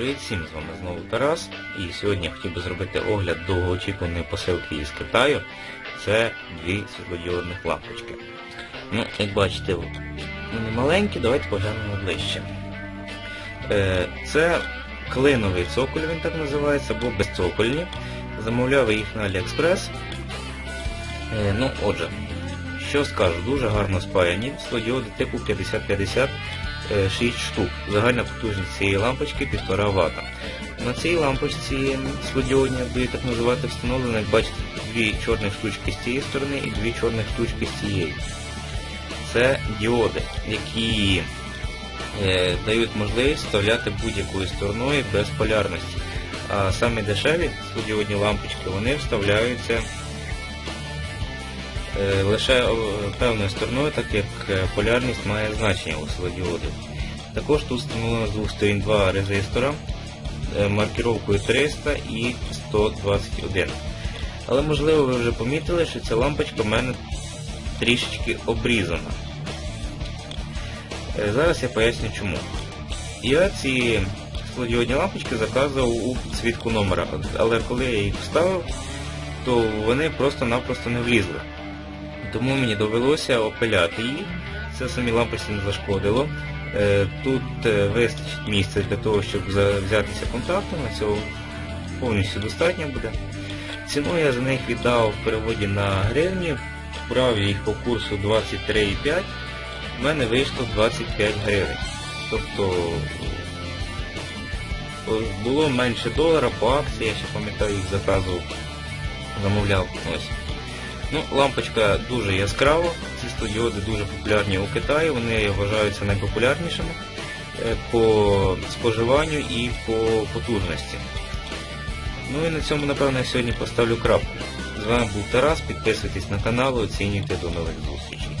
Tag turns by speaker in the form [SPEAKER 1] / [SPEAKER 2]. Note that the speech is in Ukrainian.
[SPEAKER 1] Привіт всім, з вами знову Тарас. І сьогодні я хотів би зробити огляд довгоочікуваної посилки із Китаю. Це дві світлодіодних лампочки. Ну, як бачите, вони маленькі, давайте поглянемо ближче. Е, Це клиновий цоколь, він так називається, або безцокольні. Замовляв їх на AliExpress. Е, Ну, отже, що скажу, дуже гарно спаяні світлодіоди типу 5050 е, 6 штук. Загальна потужність цієї лампочки 1,5 Вт. На цій лампочці світлодіодні, як би так називати, встановлено, як бачите, дві чорних штучки з цієї сторони і дві чорних штучки з цієї. Це діоди, які е, дають можливість вставляти будь-якою стороною без полярності. А самі дешеві світлодіодні лампочки вони вставляються е, лише е, певною стороною, так як е, полярність має значення у світлодіодів. Також тут встановлено з двох сторін два резистора е, маркіровкою 300 і 121. Але можливо ви вже помітили, що ця лампочка в мене трішечки обрізана. Е, Зараз я поясню чому. Я ці світлодіодні лампочки заказував у підсвітку номера, але коли я їх вставив, то вони просто-напросто не влізли. Тому мені довелося опиляти їх. Це самі лампочці не зашкодило. Е, Тут е, вистачить місця для того, щоб взятися контактами, цього повністю достатньо буде. Ціну я за них віддав в переводі на гривні, брав їх по курсу 23,5, в мене вийшло 25 гривень. Тобто е, було менше долара по акції, я ще пам'ятаю, їх заказував, замовляв ось. Ну, лампочка дуже яскрава, ці студіоди дуже популярні у Китаї, вони вважаються найпопулярнішими е, по споживанню і по потужності. Ну і на цьому, напевно, я сьогодні поставлю крапку. З вами був Тарас, підписуйтесь на канал, оцінюйте до нових зустрічей.